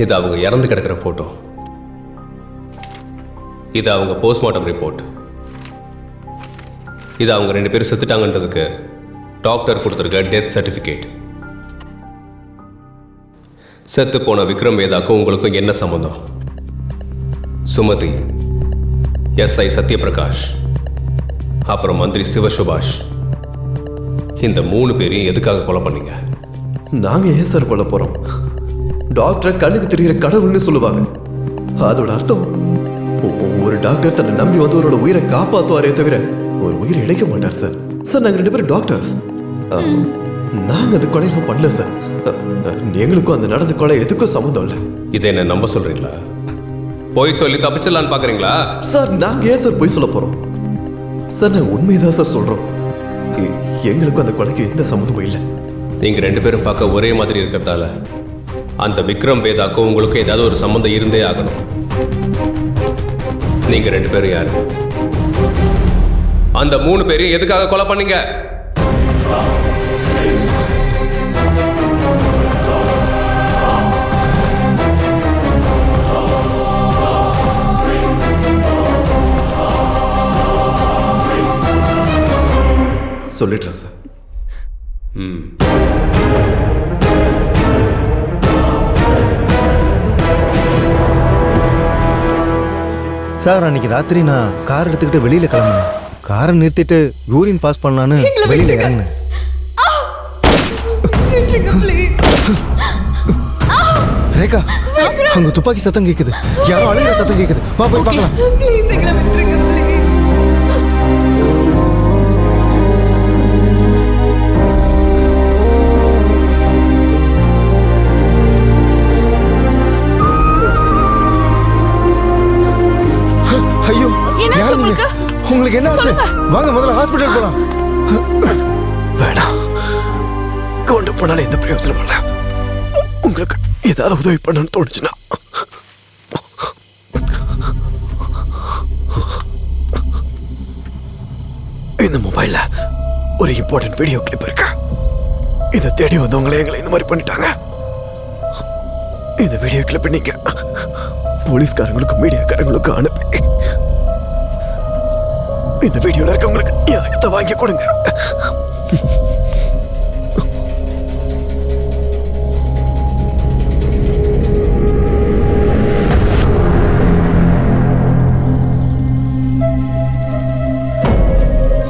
இது அவங்க இறந்து கிடக்கிற ஃபோட்டோ இது அவங்க போஸ்ட்மார்ட்டம் ரிப்போர்ட் இது அவங்க ரெண்டு பேரும் செத்துட்டாங்கன்றதுக்கு டாக்டர் கொடுத்துருக்க டெத் சர்டிஃபிகேட் செத்து போன விக்ரம் வேதாக்கும் உங்களுக்கும் என்ன சம்மந்தம் சுமதி எஸ்ஐ சத்யபிரகாஷ் அப்புறம் மந்திரி சிவசுபாஷ் இந்த மூணு பேரையும் எதுக்காக கொலை பண்ணீங்க? நாங்கள் ஏன் சார் கொலை போகிறோம் டாக்டரை கண்ணுக்கு தெரிகிற கடவுள்னு சொல்லுவாங்க. அதோட அர்த்தம் ஒரு டாக்டர் தன்னை நம்பி வந்தவரோட உயிரை காப்பாத்துவாரே தவிர ஒரு உயிரை இழைக்க மாட்டார் சார். சார் நாங்க ரெண்டு பேரும் டாக்டர்ஸ். அஹ், நாங்க அந்த கொலையெல்லாம் பண்ணல சார். எங்களுக்கும் அந்த நடந்த கொலை எதுக்கும் சம்மந்தம் இல்லை. இதை என்ன நம்ப சொல்றீங்களா? போய் சொல்லி தப்பிச்சிடலான்னு பார்க்குறீங்களா சார் நாங்க ஏன் சார் போய் சொல்ல போறோம்? சார் நான் உண்மையதான் சார் சொல்றோம். எங்களுக்கும் அந்த கொலைக்கு எந்த சம்மந்தமும் இல்லை. நீங்கள் ரெண்டு பேரும் பார்க்க ஒரே மாதிரி இருக்கிறதால அந்த விக்ரம் வேதாக்கும் உங்களுக்கும் ஏதாவது ஒரு சம்மந்தம் இருந்தே ஆகணும். நீங்கள் ரெண்டு பேரும் யாரு? அந்த மூணு பேரையும் எதுக்காக கொலை பண்ணீங்க? சொல்லிடுறேன் சார். ம். சார் அன்னைக்கு ராத்திரி நான் கார் எடுத்துக்கிட்டு வெளியில கிளம்பினேன். காரை நிறுத்திட்டு யூரின் பாஸ் பண்ணலான்னு வெளியில இறங்கினேன். ரேகா அங்க துப்பாக்கி சத்தம் கேக்குது. யாரோ அழுகிற சத்தம் கேக்குது. வா போய் பார்க்கலாம். உங்களுக்கு? என்ன ஆச்சு. வாங்க முதல்ல ஹாஸ்பிட்டல் போலாம். வேணாம். கொண்டு போனாலும் எந்த பிரயோஜனம் இல்லை. உங்களுக்கு ஏதாவது உதவி பண்ணணும்னு தோணுச்சுன்னா. இந்த மொபைல்ல ஒரு இம்பார்ட்டன்ட் வீடியோ கிளிப் இருக்கு. இதை தேடி வந்தவங்களே எங்களை இந்த மாதிரி பண்ணிட்டாங்க. இந்த வீடியோ கிளிப் நீங்க போலீஸ்காரங்களுக்கும் மீடியாக்காரங்களுக்கும் அனுப்பி இந்த வீடியோல இருக்கவங்களுக்கு நியாயத்தை வாங்கி கொடுங்க.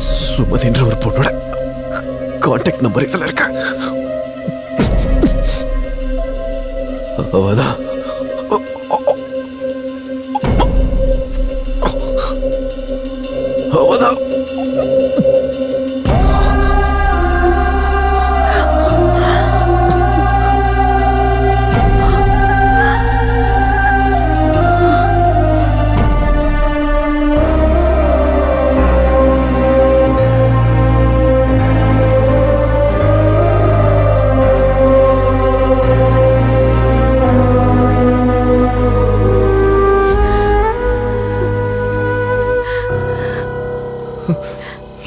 சுமதின்ற ஒரு பொண்ணோட கான்டாக்ட் நம்பர் இதில் இருக்க? அவதான். அவதான்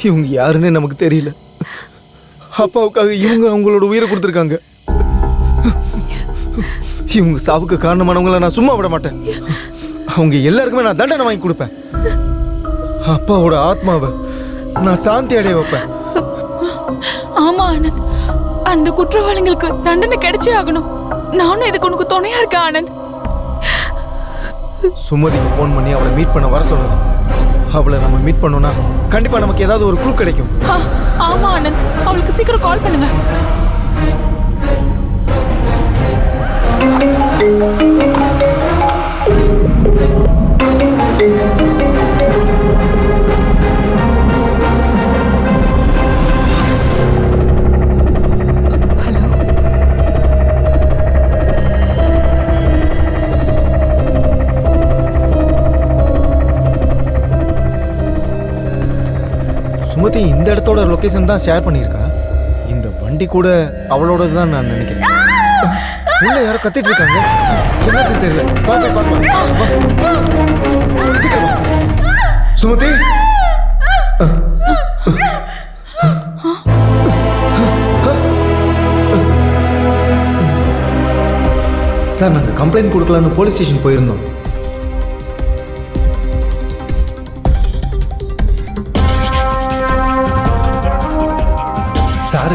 இவங்க யாருன்னு நமக்கு தெரியல. அப்பாவுக்காக இவங்க அவங்களோட உயிரை கொடுத்துருக்காங்க. இவங்க சாவுக்கு காரணமானவங்கள நான் சும்மா விட மாட்டேன். அவங்க எல்லாருக்குமே நான் தண்டனை வாங்கி கொடுப்பேன். அப்பாவோட ஆத்மாவை நான் சாந்தி அடைய வைப்பேன். ஆமா ஆனந்த். அந்த குற்றவாளிகளுக்கு தண்டனை கிடைச்சே ஆகணும். நானும் இதுக்கு உனக்கு துணையா இருக்கேன் ஆனந்த். சுமதிக்கு ஃபோன் பண்ணி அவளை மீட் பண்ண வர சொல்லணும். அவளை நம்ம மீட் பண்ணோம்னா கண்டிப்பா நமக்கு ஏதாவது ஒரு குழு கிடைக்கும். ஆ, ஆமா அண்ணன். அவளுக்கு சீக்கிரம் கால் பண்ணுங்க. ஹலோ லொக்கேஷன் தான் ஷேர் பண்ணியிருக்கா? இந்த வண்டி கூட அவளோடது தான் நான் நினைக்கிறேன். உள்ள யாரோ கத்திட்டு இருக்காங்க. என்னது தெரியல. வா போய் சுமதி. சார் நாங்கள் கம்ப்ளைண்ட் கொடுக்கலான்னு போலீஸ் ஸ்டேஷன் போயிருந்தோம்.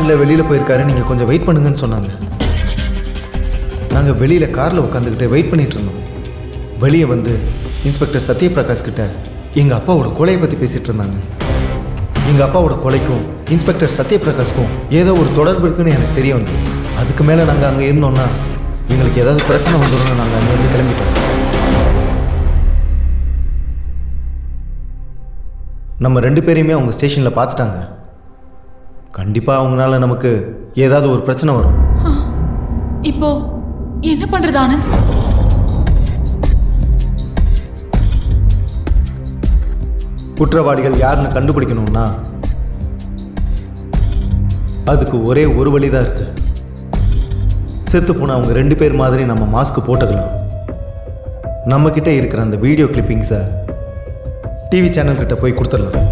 இல்லை வெளியில் போயிருக்காரு நீங்கள் கொஞ்சம் வெயிட் பண்ணுங்கன்னு சொன்னாங்க. நாங்கள் வெளியில் காரில் உட்காந்துக்கிட்டு வெயிட் பண்ணிட்டு இருந்தோம். வெளியே வந்து இன்ஸ்பெக்டர் சத்யபிரகாஷ் கிட்ட எங்கள் அப்பாவோட கொலையை பற்றி பேசிகிட்டு இருந்தாங்க. எங்கள் அப்பாவோட கொலைக்கும் இன்ஸ்பெக்டர் சத்யபிரகாஷ்க்கும் ஏதோ ஒரு தொடர்பு இருக்குன்னு எனக்கு தெரிய வந்தது. அதுக்கு மேலே நாங்கள் அங்கே இருந்தோம்னா எங்களுக்கு ஏதாவது பிரச்சனை வந்துடும் நாங்கள் அங்கேருந்து கிளம்பிட்டோம். நம்ம ரெண்டு பேரையுமே அவங்க ஸ்டேஷனில் பார்த்துட்டாங்க. கண்டிப்பாக அவங்களால நமக்கு ஏதாவது ஒரு பிரச்சனை வரும். இப்போ என்ன பண்றது ஆனந்த்? குற்றவாளிகள் யாருன்னு கண்டுபிடிக்கணும்னா அதுக்கு ஒரே ஒரு வழி தான் இருக்கு. செத்து போன அவங்க ரெண்டு பேர் மாதிரி நம்ம மாஸ்க் போட்டுக்கலாம். நம்ம கிட்ட இருக்கிற அந்த வீடியோ கிளிப்பிங்ஸை டிவி சேனல் கிட்ட போய் கொடுத்துடலாம்.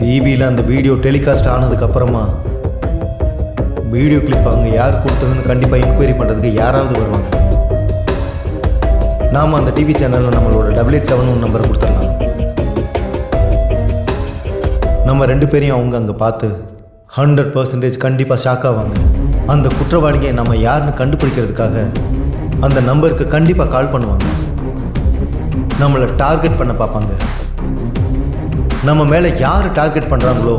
டிவியில் அந்த வீடியோ டெலிகாஸ்ட் ஆனதுக்கப்புறமா வீடியோ கிளிப் அங்கே யார் கொடுத்ததுன்னு கண்டிப்பாக என்கொயரி பண்ணுறதுக்கு யாராவது வருவாங்க. நாம் அந்த டிவி சேனலில் நம்மளோட டபுள் எயிட் செவன் ஒன் நம்பரை கொடுத்துடலாம். நம்ம ரெண்டு பேரையும் அவங்க அங்கே பார்த்து ஹண்ட்ரட் பர்சன்டேஜ் கண்டிப்பாக ஷாக் ஆவாங்க. அந்த குற்றவாளியை நம்ம யாருன்னு கண்டுபிடிக்கிறதுக்காக அந்த நம்பருக்கு கண்டிப்பாக கால் பண்ணுவாங்க. நம்மளை டார்கெட் பண்ண பார்ப்பாங்க. நம்ம மேலே யார் டார்கெட் பண்ணுறாங்களோ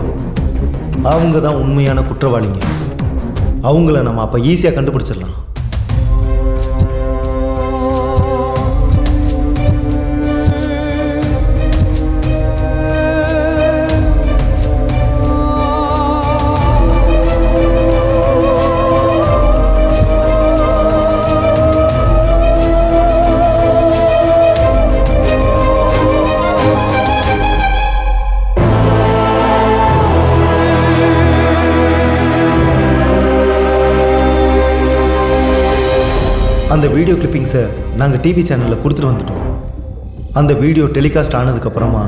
அவங்க தான் உண்மையான குற்றவாளிங்க. அவங்கள நம்ம அப்போ ஈஸியாக கண்டுபிடிச்சிடலாம். அந்த வீடியோ கிளிப்பிங்ஸை நாங்கள் டிவி சேனலில் கொடுத்துட்டு வந்துட்டோம். அந்த வீடியோ டெலிகாஸ்ட் ஆனதுக்கப்புறமா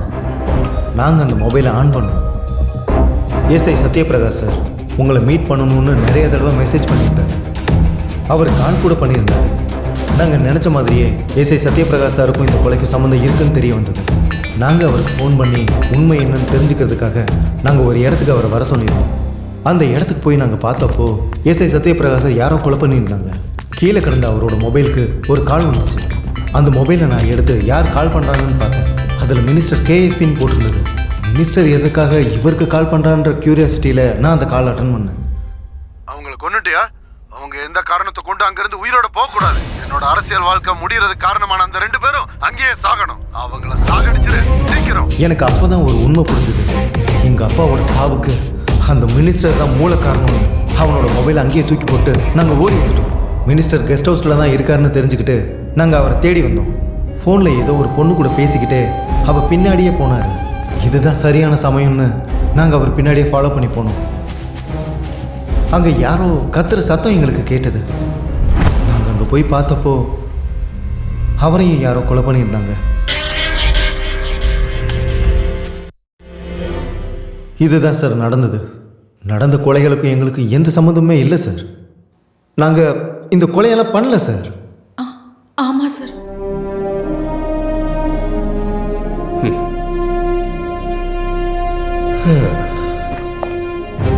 நாங்கள் அந்த மொபைலை ஆன் பண்ணோம். எஸ்ஐ சத்யபிரகாஷ் சார் உங்களை மீட் பண்ணணும்னு நிறைய தடவை மெசேஜ் பண்ணியிருந்தார். அவர் கால் கூட பண்ணியிருந்தார். நாங்கள் நினச்ச மாதிரியே எஸ்ஐ சத்யபிரகாஷ் சாருக்கும் இந்த கொலைக்கும் சம்மந்தம் இருக்குன்னு தெரிய வந்தது. நாங்கள் அவருக்கு ஃபோன் பண்ணி உண்மை என்னன்னு தெரிஞ்சுக்கிறதுக்காக நாங்கள் ஒரு இடத்துக்கு அவரை வர சொல்லியிருந்தோம். அந்த இடத்துக்கு போய் நாங்கள் பார்த்தப்போ எஸ்ஐ சத்யபிரகாஷை யாரோ கொலை பண்ணியிருந்தாங்க கீழே கிடந்த அவரோட மொபைலுக்கு ஒரு கால் வந்துச்சு. அந்த மொபைலை நான் எடுத்து யார் கால் பண்ணுறாங்கன்னு பார்த்தேன். அதில் மினிஸ்டர் கேஎஸ்பின்னு போட்டிருந்தது. மினிஸ்டர் எதுக்காக இவருக்கு கால் பண்ணுறான்ற க்யூரியாசிட்டியில் நான் அந்த கால் அட்டன் பண்ணேன். அவங்கள கொன்னுட்டியா? அவங்க எந்த காரணத்தை கொண்டு அங்கிருந்து உயிரோட போக கூடாது என்னோட அரசியல் வாழ்க்கை முடியறதுக்கு காரணமான அந்த ரெண்டு பேரும் அங்கேயே சாகணும். அவங்கள சாகடிச்சிரு சீக்கிரம். எனக்கு அப்போ தான் ஒரு உண்மை புரிஞ்சுது. எங்கள் அப்பாவோட சாவுக்கு அந்த மினிஸ்டர் தான் மூல காரணம். அவனோட மொபைலை அங்கேயே தூக்கி போட்டு நாங்கள் ஓடி வந்துட்டோம். மினிஸ்டர் கெஸ்ட் ஹவுஸில் தான் இருக்காருன்னு தெரிஞ்சுக்கிட்டு நாங்கள் அவரை தேடி வந்தோம். ஃபோனில் ஏதோ ஒரு பொண்ணு கூட பேசிக்கிட்டே அவள் பின்னாடியே போனார். இதுதான் சரியான சமயம்னு நாங்கள் அவர் பின்னாடியே ஃபாலோ பண்ணி போனோம். அங்கே யாரோ கத்துற சத்தம் எங்களுக்கு கேட்டது. நாங்கள் அங்கே போய் பார்த்தப்போ அவரையும் யாரோ கொலை பண்ணியிருந்தாங்க. இதுதான் சார் நடந்தது. நடந்த கொலைகளுக்கும் எங்களுக்கு எந்த சம்மந்தமே இல்லை சார். நாங்கள் இந்த கொலையெல்லாம் பண்ணல சார் ஆ, ஆமா சார்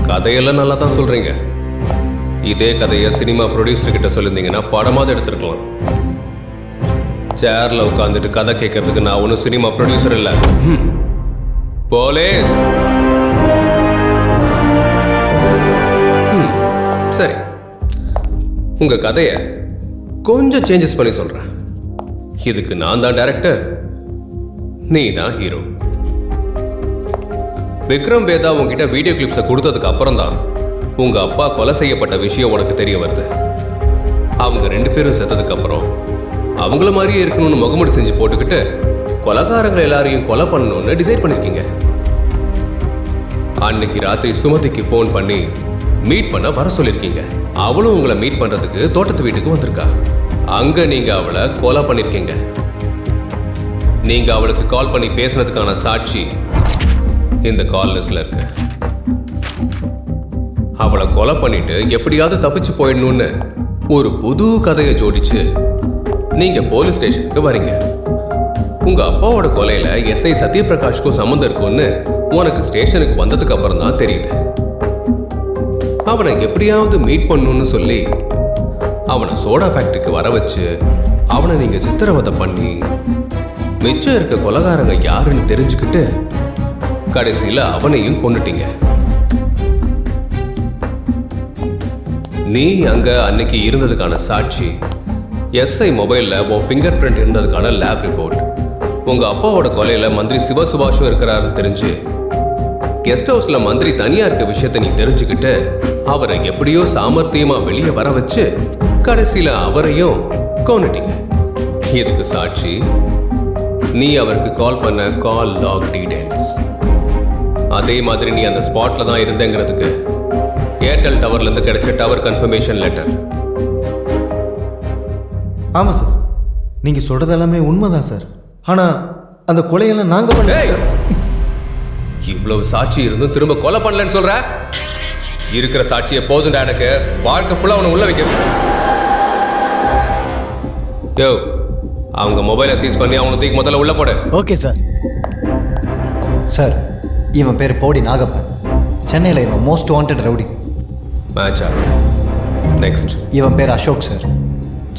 கதையெல்லாம் நல்லா தான் சொல்றீங்க. இதே கதையை சினிமா ப்ரொடியூசர் கிட்ட சொல்லியிருந்தீங்கன்னா படமாவது எடுத்திருக்கலாம். சேர்ல உட்காந்துட்டு கதை கேட்கறதுக்கு நான் ஒன்றும் சினிமா ப்ரொடியூசர் இல்லை. ஹம். போலீஸ்! உங்கள் கதையை கொஞ்சம் சேஞ்சஸ் பண்ணி சொல்கிறேன் இதுக்கு நான் தான் டேரக்டர் நீ தான் ஹீரோ விக்ரம் வேதா உங்ககிட்ட வீடியோ கிளிப்ஸை கொடுத்ததுக்கு அப்புறம் தான் உங்கள் அப்பா கொலை செய்யப்பட்ட விஷயம் உனக்கு தெரிய வருது. அவங்க ரெண்டு பேரும் செத்ததுக்கப்புறம் அவங்கள மாதிரியே இருக்கணும்னு முகமூடி செஞ்சு போட்டுக்கிட்டு கொலகாரங்களை எல்லாரையும் கொலை பண்ணணும்னு டிசைட் பண்ணியிருக்கீங்க அன்னைக்கு ராத்திரி சுமதிக்கு ஃபோன் பண்ணி மீட் பண்ண வர சொல்லியிருக்கீங்க அவளும் உங்களை மீட் பண்றதுக்கு தோட்டத்து வீட்டுக்கு வந்திருக்கா. அங்க நீங்க அவளை கொலை பண்ணிருக்கீங்க. நீங்க அவளுக்கு கால் பண்ணி பேசுனதுக்கான சாட்சி இந்த கால் லிஸ்டில் இருக்கு. அவளை கொலை பண்ணிட்டு எப்படியாவது தப்பிச்சு போயிடணும்னு ஒரு புது கதையை ஜோடிச்சு நீங்க போலீஸ் ஸ்டேஷனுக்கு வரீங்க. உங்க அப்பாவோட கொலையில எஸ்ஐ சத்யபிரகாஷ்க்கும் சம்மந்தம் இருக்கும்னு உனக்கு ஸ்டேஷனுக்கு வந்ததுக்கு அப்புறம் தான் தெரியுது. அவனை எப்படியாவது மீட் பண்ணுன்னு சொல்லி அவனை சோடா ஃபேக்ட்ரிக்கு வர வச்சு அவனை நீங்கள் சித்திரவதை பண்ணி மிச்சம் இருக்க கொலகாரங்க யாருன்னு தெரிஞ்சுக்கிட்டு கடைசியில் அவனையும் கொண்டுட்டீங்க நீ அங்கே அன்னைக்கு இருந்ததுக்கான சாட்சி எஸ்ஐ மொபைலில் உன் ஃபிங்கர் பிரிண்ட் இருந்ததுக்கான லேப் ரிப்போர்ட் உங்கள் அப்பாவோட கொலையில் மந்திரி சிவசுபாஷும் இருக்கிறாருன்னு தெரிஞ்சு கெஸ்ட் ஹவுஸில் மந்திரி தனியாக இருக்க விஷயத்தை நீ தெரிஞ்சுக்கிட்டு அவரை எப்படியோ சாமர்த்தியமா வெளியே வர வச்சு கடைசியில அவரையும் கொன்னுட்டீங்க. இதுக்கு சாட்சி? நீ அவருக்கு கால் பண்ண கால் லாக் டீடைல்ஸ் அதே மாதிரி நீ அந்த ஸ்பாட்ல தான் இருந்தேங்கிறதுக்கு ஏர்டெல் டவர்ல இருந்து கிடைச்ச டவர் கன்ஃபர்மேஷன் லெட்டர் ஆமாம் சார். நீங்கள் சொல்கிறது எல்லாமே உண்மைதான் சார். ஆனால் அந்த கொலையெல்லாம் நாங்கள் பண்ண! இவ்வளவு சாட்சி இருந்தும் திரும்ப கொலை பண்ணலன்னு சொல்ற? இருக்கிற சாட்சியை போதும்டா எனக்கு. வாழ்க்கை ஃபுல்லா அவனை உள்ள வைக்க. யோ அவங்க மொபைலை சீஸ் பண்ணி அவனை தூக்கி முதல்ல உள்ள போடு. Okay sir. சார் இவன் பேர் போடி நாகப்பன். சென்னையில் இவன் most wanted rowdy. Match next இவன் பேர் அசோக் சார்.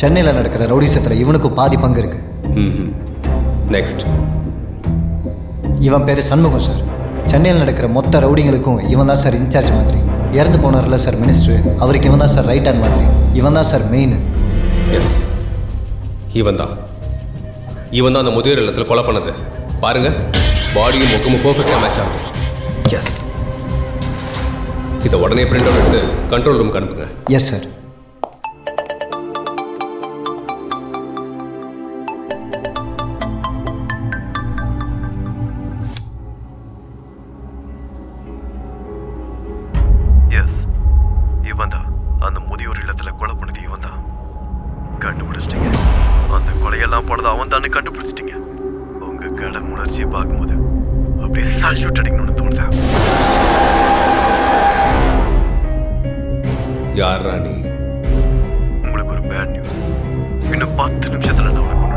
சென்னையில் நடக்கிற ரவுடிசத்தில் இவனுக்கும் பாதி பங்கு இருக்கு. ம் நெக்ஸ்ட் இவன் பேர் சண்முகம் சார். சென்னையில் நடக்கிற மொத்த ரவுடிங்களுக்கும் இவன் தான் சார் இன்சார்ஜ் மாதிரி. இறந்து போனார்ல சார் மினிஸ்டர் அவருக்கு இவன் தான் சார் ரைட் ஹேண்ட் மாதிரி இவன் தான் சார் மெயின் எஸ் இவன் தான் இவன் தான் அந்த முதியோர் இல்லத்தில் கொலை பண்ணது. பாருங்க. பாடியும் முகமும் பர்ஃபெக்டாக மேட்ச் ஆகுது. எஸ் இதை உடனே பிரிண்ட் அவுட் எடுத்து கண்ட்ரோல் ரூம்க்கு அனுப்புங்க. எஸ் சார் போனது அவன் தானே கண்டுபிடிச்சிட்டீங்க? உங்க கடன் உணர்ச்சியை பார்க்கும்போது அப்படியே சல்யூட் அடிக்கணும்னு தோணுதா? யார் ராணி? உங்களுக்கு ஒரு பேட் நியூஸ் இன்னும் பத்து நிமிஷத்துல நான் உனக்கு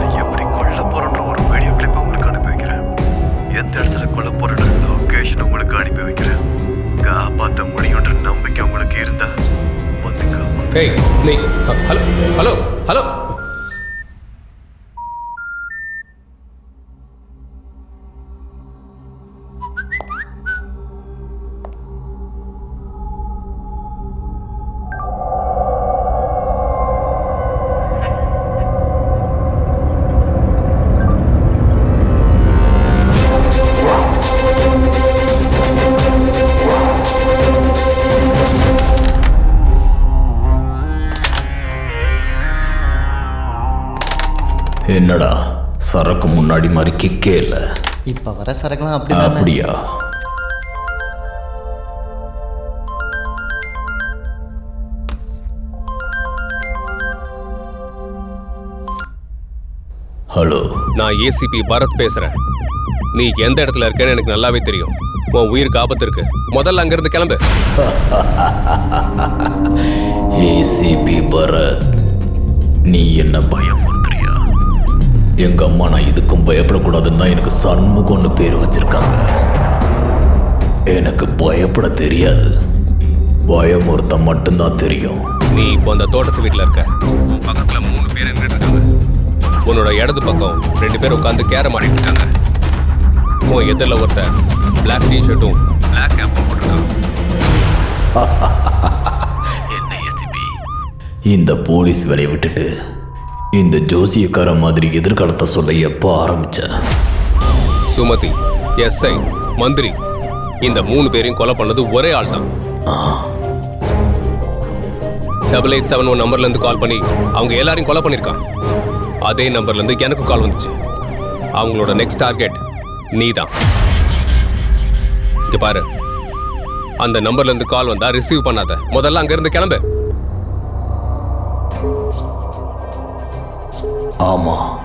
நான் எப்படி கொல்ல போறேன்ற ஒரு வீடியோ கிளிப் உங்களுக்கு அனுப்பி வைக்கிறேன். எந்த இடத்துல கொல்ல போறேன்ற லொகேஷன் உங்களுக்கு அனுப்பி வைக்கிறேன். காப்பாற்ற முடியுன்ற நம்பிக்கை உங்களுக்கு இருந்தா ஹ- ஹலோ ஹலோ என்னடா சரக்கு முன்னாடி மாதிரி கிக்கே இல்லை? இப்போ வர சரக்குலாம் அப்படி அப்படியா? ஹலோ. நான் ஏசிபி பரத் பேசுறேன். நீ எந்த இடத்துல இருக்கேன்னு எனக்கு நல்லாவே தெரியும். உன் உயிருக்கு ஆபத்து இருக்கு முதல்ல அங்கிருந்து கிளம்பு. ஏசிபி பரத் நீ என்ன பயமுறுத்துறியா எங்க அம்மா நான் இதுக்கும் பயப்படக்கூடாதுன்னு தான் எனக்கு சண்முகம்னு பேர் வச்சிருக்காங்க. எனக்கு பயப்பட தெரியாது. பயமுறுத்த மட்டும்தான் தெரியும். நீ இப்போ அந்த தோட்டத்து வீட்டில் இருக்க. உன் பக்கத்தில் மூணு பேர் நின்றுட்டு இருக்காங்க. உன்னோட இடது பக்கம் ரெண்டு பேர் உட்காந்து கேரம் ஆடிட்டு இருக்காங்க. உன் எதிரில் ஒருத்தன் பிளாக் டி ஷர்ட்டும் பிளாக் கேப்பும் ஏசிபி இந்த போலீஸ் வேலையை விட்டுட்டு இந்த ஜோசியக்கார மாதிரி எதிர்காலத்தை சொல்ல எப்போ ஆரம்பிச்ச? சுமதி எஸ்ஐ மந்திரி இந்த மூணு பேரையும் கொலை பண்ணது ஒரே ஆள் தான். டபுள் எயிட் செவன் ஒன் நம்பர்லேருந்து கால் பண்ணி அவங்க எல்லாரையும் கொலை பண்ணியிருக்கான் அதே நம்பர்லேருந்து எனக்கு கால் வந்துச்சு. அவங்களோட நெக்ஸ்ட் டார்கெட் நீ தான் இங்க பாரு. அந்த நம்பர்லேருந்து கால் வந்தா ரிசீவ் பண்ணாத. முதல்ல அங்கேருந்து கிளம்பு. ஆமா.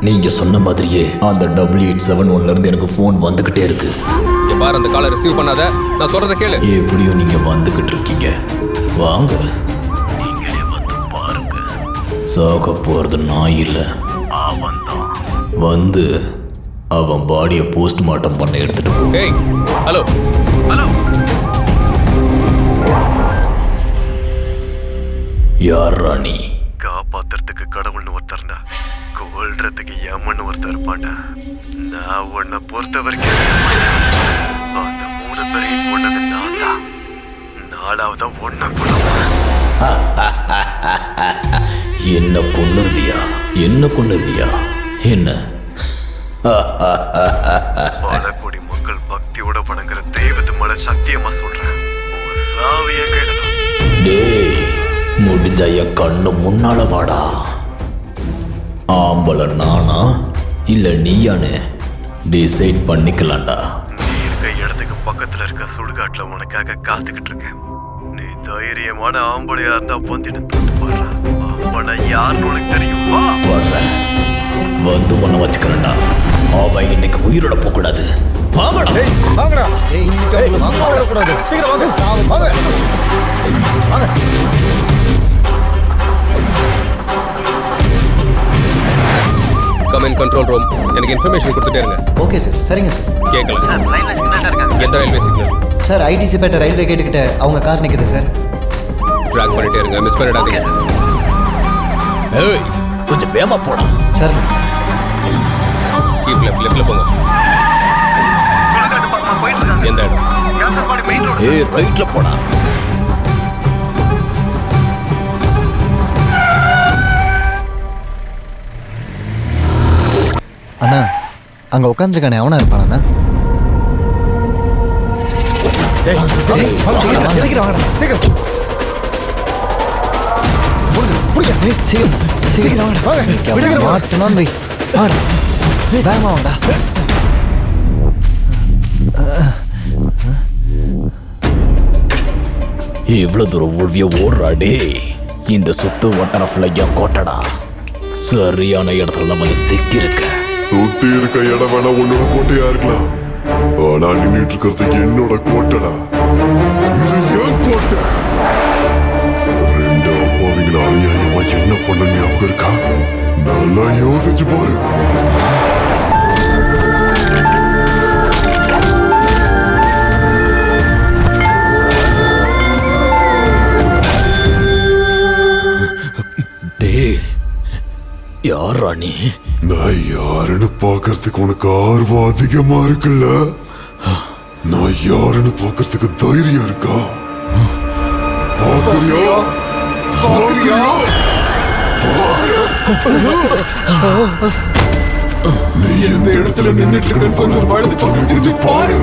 நீங்க சொன்ன மாதிரியே அந்த டபுள் எயிட் செவன் ஒன்ல இருந்து எனக்கு ஃபோன் வந்துகிட்டே இருக்கு. இங்க பாரு அந்த காலை ரிசீவ் பண்ணாத. நான் சொல்றதை கேளு. எப்படியோ நீங்க வந்துகிட்டு இருக்கீங்க. வாங்க. சாக போறது நான் இல்லை. அவன் தான் வந்து அவன் பாடியை போஸ்ட்மார்ட்டம் பண்ண எடுத்துட்டு போ. ஏய் ஹலோ ஹலோ யார் ராணி காப்பாத்துறதுக்கு கடவுள்னு ஒருத்தர் இருந்தா கொல்றதுக்கு யமன் ஒருத்தர் இருப்பான்டா. நான் உன்னை பொறுத்த வரைக்கும் அந்த மூணு பேரையும் கொண்டது நான் தான். நாலாவதா ஒன்ன கொள்ளுவேன் என்ன கொன்னுருவியா? என்ன கொன்னுருவியா? என்ன? பல கோடி மக்கள் பக்தியோட வணங்குற தெய்வத்து மேல சத்தியமா சொல்றேன். சாவிய கையில முடிஞ்ச என் கண்ணு முன்னால வாடா ஆம்பளை நானா இல்ல நீயானு டிசைட் பண்ணிக்கலாம்டா நீ இருக்க இடத்துக்கு பக்கத்துல இருக்க சுடுகாட்டுல உனக்காக காத்துக்கிட்டு இருக்கேன் நீ தைரியமான ஆம்பளையா இருந்தா வந்துட்டு தொட்டு பாரு அவனை யாருன்னு உனக்கு தெரியும் வர்றேன் வந்து ஒண்ணு வச்சுக்கிறேன்டா அவன் இன்னைக்கு உயிரோட போக கூடாது வாங்கடா வாங்கடா சீக்கிரம் வாங்க வாங்க கம் இன் கண்ட்ரோல் ரூம் எனக்கு இன்ஃபர்மேஷன் கொடுத்துட்டே இருங்க. ஓகே சார் சரிங்க சார் கேட்கல. எந்த railway signal sir ITC Pettai railway கேட்டுக்கிட்ட அவங்க கார் நிற்குது சார் ட்ராக் பண்ணிட்டே இருங்க. மிஸ் பண்ணிடாதீங்க. ஏய் கொஞ்சம் வேகமா போடா. சார் கீப் லெஃப்ட் லெஃப்ட்ல போங்க. எந்த இடம்? ஏய் ரைட்ல போடா. அண்ணா அங்கே உட்காந்துருக்கானே அவனா இருப்பானா மாட்டணும் வை. வாடா. வேகமா வாடா. இவ்வளவு தூரம் உழ்விய ஓடுறா டேய் இந்த சுத்து வட்டார ஃபுல்ல கோட்டடா. சரியான இடத்துல நம்ம சிக்கியிருக்க. சுத்தி இருக்க இடம் வேணா உன்னோட கோட்டையா இருக்கலாம். ஆனா நின்றுட்டு இருக்கிறதுக்கு என்னோட கோட்டடா? இது என் கோட்டை. ரெண்டு அப்பாவிங்கள அநியாயமா என்ன பண்ண ஞாபகம் இருக்கா? நல்லா யோசிச்சு பாரு. யார் ராணி நான் யாருன்னு பார்க்கறதுக்கு உனக்கு ஆர்வம் அதிகமா இருக்குல்ல? நான் யாருன்னு பார்க்கறதுக்கு தைரியம் இருக்கா? பாக்குறியா பாக்குறியா நீ எந்த இடத்துல நின்றுட்டு இருக்கன்னு கொஞ்சம் வலது பக்கம் திரும்பி பாரு.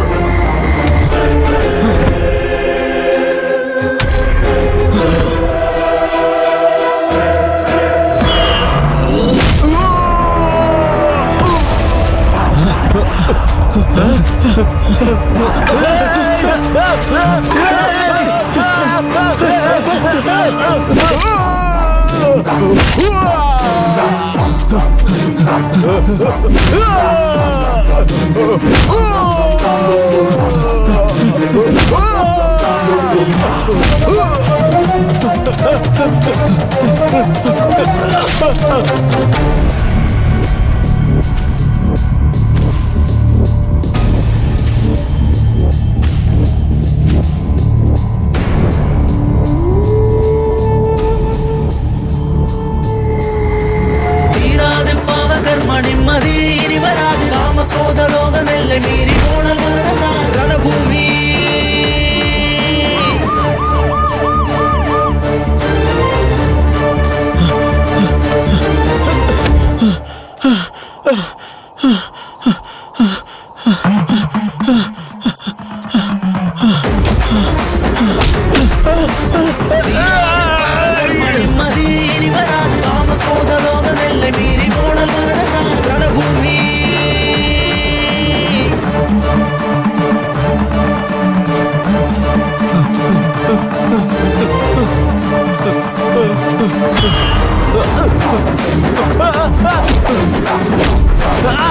ஆ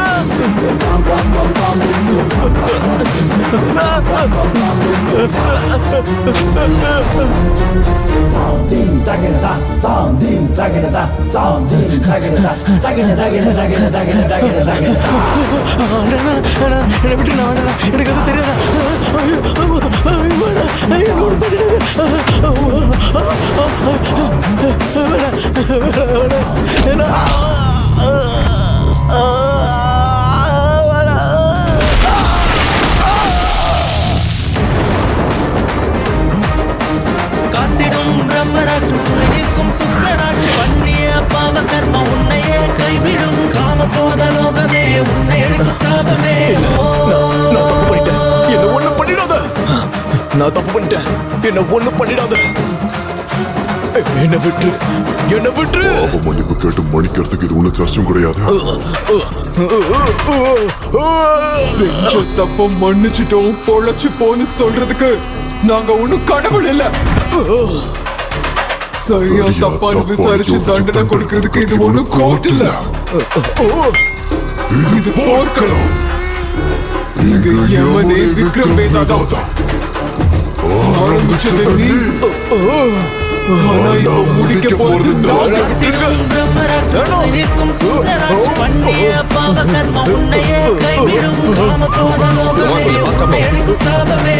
என்னை விட்டு நான் வேணா எனக்கு அது தெரியாதா ஐயோ, பண்ணிட்டேன் என்ன ஒண்ணு பண்ணிடாத. என்ன விட்டு என்ன விட்டு. பாவ மன்னிப்பு கேட்டு மன்னிக்கிறதுக்கு இது ஒன்றும் கஷ்டம் கிடையாது. செஞ்ச தப்ப மன்னிச்சிட்டோம் பொழைச்சு போன்னு சொல்றதுக்கு நாங்க ஒண்ணும் கடவுள் இல்ல. சரியா தப்பான்னு விசாரிச்சு தண்டனை கொடுக்கறதுக்கு இது ஒண்ணும் கோர்ட் இல்ல. இது போர்க்களம். இங்க யமனே விக்ரம் வேதாதா ஆரம்பிச்சது நீ ஆனா இப்ப முடிக்க போறது பண்ணிய பாவ கர்ம உன்னையே கைவிடும் காம கோத லோகமே உன்னை சாபமே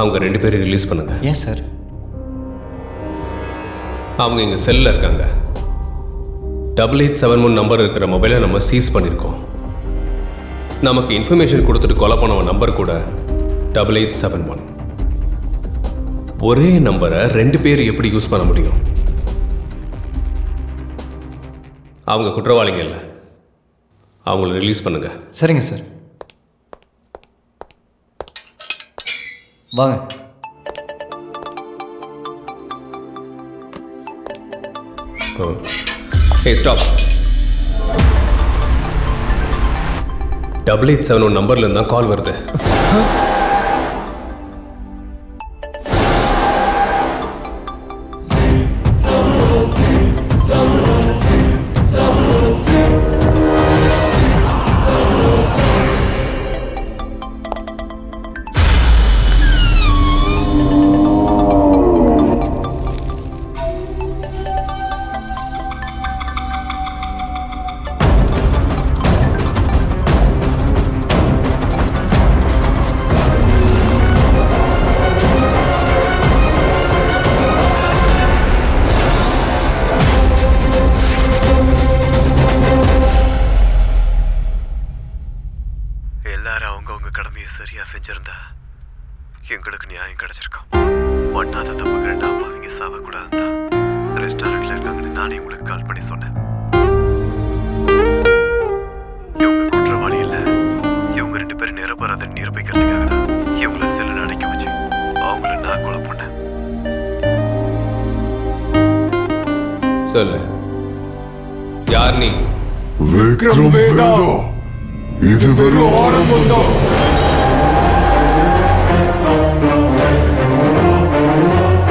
அவங்க ரெண்டு பேரும் ரிலீஸ் பண்ணுங்க. ஏன் சார் அவங்க இங்கே செல்லில் இருக்காங்க. Double eight seven one number இருக்கிற மொபைலை நம்ம சீஸ் பண்ணியிருக்கோம் நமக்கு இன்ஃபர்மேஷன் கொடுத்துட்டு கொலை பண்ணவன் நம்பர் கூட டபுள் எயிட் செவன் ஒன் ஒரே நம்பரை ரெண்டு பேர் எப்படி யூஸ் பண்ண முடியும்? அவங்க குற்றவாளிங்க இல்லை? அவங்கள ரிலீஸ் பண்ணுங்க. சரிங்க சார் வாங்க. ஏ stop double eight seven one நம்பர்லேருந்து தான் கால் வருது.